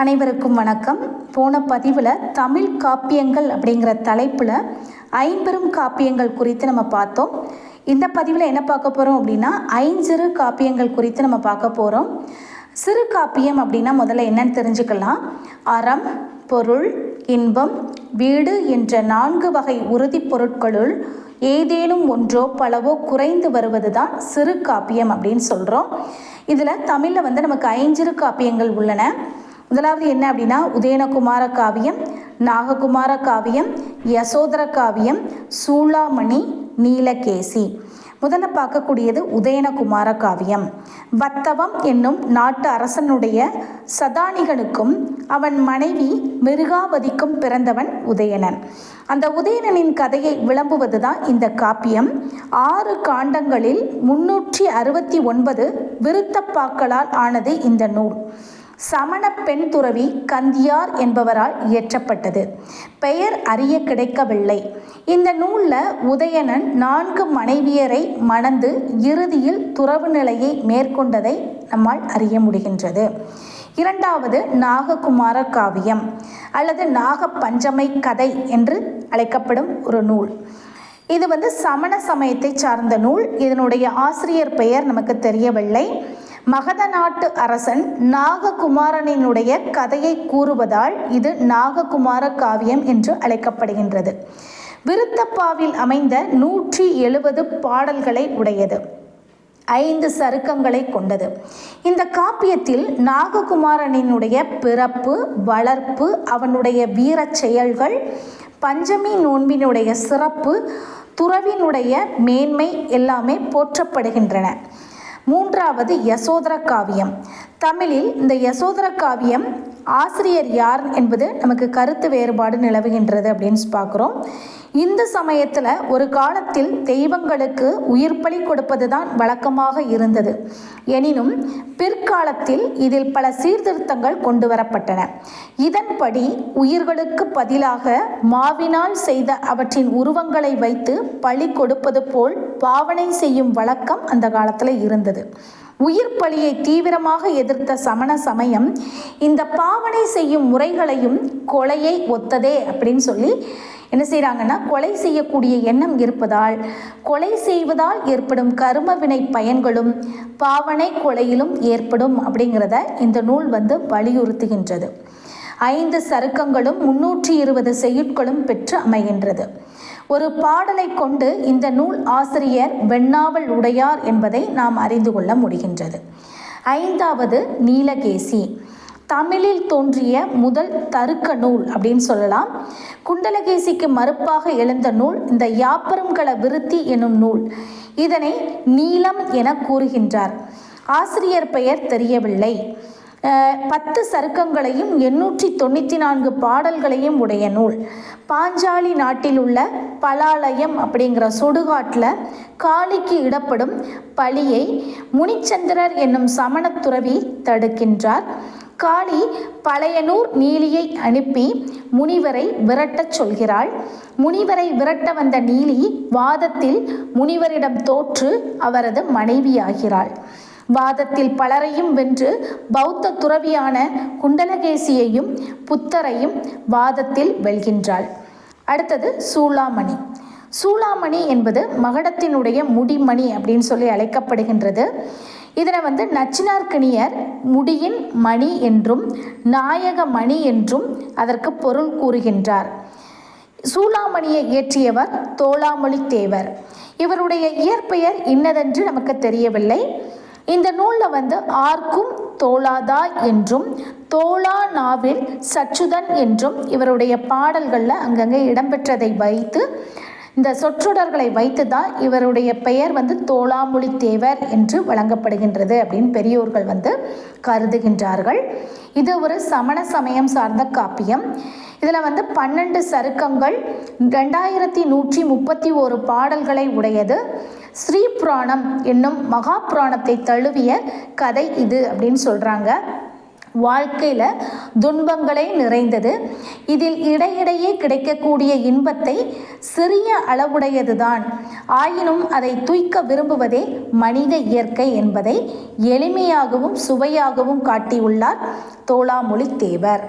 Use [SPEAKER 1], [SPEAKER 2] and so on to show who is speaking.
[SPEAKER 1] அனைவருக்கும் வணக்கம். போன பதிவில் தமிழ் காப்பியங்கள் அப்படிங்கிற தலைப்பில் ஐம்பெரும் காப்பியங்கள் குறித்து நம்ம பார்த்தோம். இந்த பதிவில் என்ன பார்க்க போகிறோம் அப்படின்னா ஐஞ்சிறு காப்பியங்கள் குறித்து நம்ம பார்க்க போகிறோம் சிறு காப்பியம் அப்படின்னா முதல்ல என்னன்னு தெரிஞ்சுக்கலாம். அறம் பொருள் இன்பம் வீடு என்ற நான்கு வகை உறுதிப் பொருட்களுள் ஏதேனும் ஒன்றோ பலவோ குறைந்து வருவது தான் சிறு காப்பியம் அப்படின்னு சொல்கிறோம் இதில் தமிழில் வந்து நமக்கு ஐஞ்சிறு காப்பியங்கள் உள்ளன. முதலாவது என்ன அப்படின்னா உதயனகுமார காவியம் நாககுமார காவியம் யசோதர காவியம் சூளாமணி நீலகேசி. முதல்ல பார்க்கக்கூடியது உதயனகுமார காவியம். வத்தவம் என்னும் நாட்டு அரசனுடைய சதானிகனுக்கும் அவன் மனைவி மிருகாவதிக்கும் பிறந்தவன் உதயணன். அந்த உதயணனின் கதையை விளம்புவது தான் இந்த காப்பியம். ஆறு காண்டங்களில் முன்னூற்றி அறுபத்தி ஒன்பது விருத்தப்பாக்களால் ஆனது இந்த நூல். சமண பெண் துறவி கந்தியார் என்பவரால் இயற்றப்பட்டது. பெயர் அறிய கிடைக்கவில்லை. இந்த நூலில் உதயணன் நான்கு மனைவியரை மணந்து இறுதியில் துறவு நிலையை மேற்கொண்டதை நம்மால் அறிய முடிகின்றது. இரண்டாவது நாககுமார காவியம் அல்லது நாக பஞ்சமை கதை என்று அழைக்கப்படும் ஒரு நூல். இது வந்து சமண சமயத்தை சார்ந்த நூல். இதனுடைய ஆசிரியர் பெயர் நமக்கு தெரியவில்லை. மகத நாட்டு அரசன் நாககுமாரனினுடைய கதையை கூறுவதால் இது நாககுமார காவியம் என்று அழைக்கப்படுகின்றது. விருத்தப்பாவில் அமைந்த நூற்றி எழுபது பாடல்களை உடையது. ஐந்து சருக்கங்களை கொண்டது. இந்த காப்பியத்தில் நாககுமாரனினுடைய பிறப்பு வளர்ப்பு அவனுடைய வீரச் செயல்கள் பஞ்சமி நோன்பினுடைய சிறப்பு துறவினுடைய மேன்மை எல்லாமே போற்றப்படுகின்றன. மூன்றாவது யசோதர காவியம். தமிழில் இந்த யசோதர காவியம் ஆசிரியர் யார் என்பது நமக்கு கருத்து வேறுபாடு நிலவுகின்றது அப்படின்னு பார்க்குறோம். இந்து சமயத்தில் ஒரு காலத்தில் தெய்வங்களுக்கு உயிர் பலி கொடுப்பதுதான் வழக்கமாக இருந்தது. எனினும் பிற்காலத்தில் இதில் பல சீர்திருத்தங்கள் கொண்டு வரப்பட்டன. இதன்படி உயிர்களுக்கு பதிலாக மாவினால் செய்த அவற்றின் உருவங்களை வைத்து பலி கொடுப்பது போல் பாவனை செய்யும் வழக்கம் அந்த காலத்தில் இருந்தது. உயிர் பலியை தீவிரமாக எதிர்த்த சமண சமயம் இந்த பாவனை செய்யும் முறைகளையும் கொலையை ஒத்ததே அப்படின்னு சொல்லி என்ன செய்கிறாங்கன்னா கொலை செய்யக்கூடிய எண்ணம் இருப்பதால் கொலை செய்வதால் ஏற்படும் கரும வினை பயன்களும் பாவனை கொலையிலும் ஏற்படும் அப்படிங்கிறத இந்த நூல் வந்து வலியுறுத்துகின்றது. ஐந்து சருக்கங்களும் முன்னூற்றி இருபது செய்யுட்களும் பெற்று அமைகின்றது. ஒரு பாடலை கொண்டு இந்த நூல் ஆசிரியர் வெண்ணாவல் உடையார் என்பதை நாம் அறிந்து கொள்ள முடிகின்றது. ஐந்தாவது நீலகேசி. தமிழில் தோன்றிய முதல் தருக்க நூல் அப்படின்னு சொல்லலாம். குண்டலகேசிக்கு மறுப்பாக எழுந்த நூல் இந்த யாப்பருங்கல விருத்தி எனும் நூல். இதனை நீலம் என கூறுகின்றார். ஆசிரியர் பெயர் தெரியவில்லை. பத்து சருக்கங்களையும் எண்ணூற்றி தொண்ணூற்றி நான்கு பாடல்களையும் உடைய நூல். பாஞ்சாலி நாட்டில் உள்ள பலாலயம் அப்படிங்கிற சுடுகாட்டில் காளிக்கு இடப்படும் பழியை முனிச்சந்திரர் என்னும் சமணத்துறவி தடுக்கின்றார். காளி பழையனூர் நீலியை அனுப்பி முனிவரை விரட்டச் சொல்கிறாள். முனிவரை விரட்ட வந்த நீலி வாதத்தில் முனிவரிடம் தோற்று அவரது மனைவியாகிறாள். வாதத்தில் பலரையும் வென்று பௌத்த துறவியான குண்டலகேசியையும் புத்தரையும் வாதத்தில் வெல்கின்றாள். அடுத்தது சூளாமணி. சூளாமணி என்பது மகடத்தினுடைய முடிமணி அப்படின்னு சொல்லி அழைக்கப்படுகின்றது. இதனை வந்து நச்சினார்கனியர் முடியின் மணி என்றும் நாயக மணி என்றும் அதற்கு பொருள் கூறுகின்றார். சூளாமணியை இயற்றியவர் தோளாமொழி தேவர் இவருடைய இயற்பெயர் இன்னதென்று நமக்கு தெரியவில்லை. இந்த நூலில் வந்து ஆர்க்கும் தோளாதா என்றும் தோளா நாவில் சச்சுதன் என்றும் இவருடைய பாடல்களில் அங்கங்கே இடம்பெற்றதை வைத்து இந்த சொற்றொடர்களை வைத்து தான் இவருடைய பெயர் வந்து தோளாமொழித்தேவர் என்று வழங்கப்படுகின்றது அப்படின்னு பெரியோர்கள் வந்து கருதுகின்றார்கள். இது ஒரு சமண சமயம் சார்ந்த காப்பியம். இதில் வந்து பன்னெண்டு சருக்கங்கள் ரெண்டாயிரத்தி நூற்றி முப்பத்தி ஓரு பாடல்களை உடையது. ஸ்ரீ புராணம் என்னும் மகா புராணத்தை தழுவிய கதை இது அப்படின்னு சொல்கிறாங்க வாழ்க்கையில் துன்பங்களே நிறைந்தது. இதில் இடையிடையே கிடைக்கக்கூடிய இன்பத்தை சிறிய அளவுடையதுதான். ஆயினும் அதை தூய்க்க விரும்புவதே மனித இயற்கை என்பதை எளிமையாகவும் சுவையாகவும் காட்டியுள்ளார் தோளாமொழி தேவர்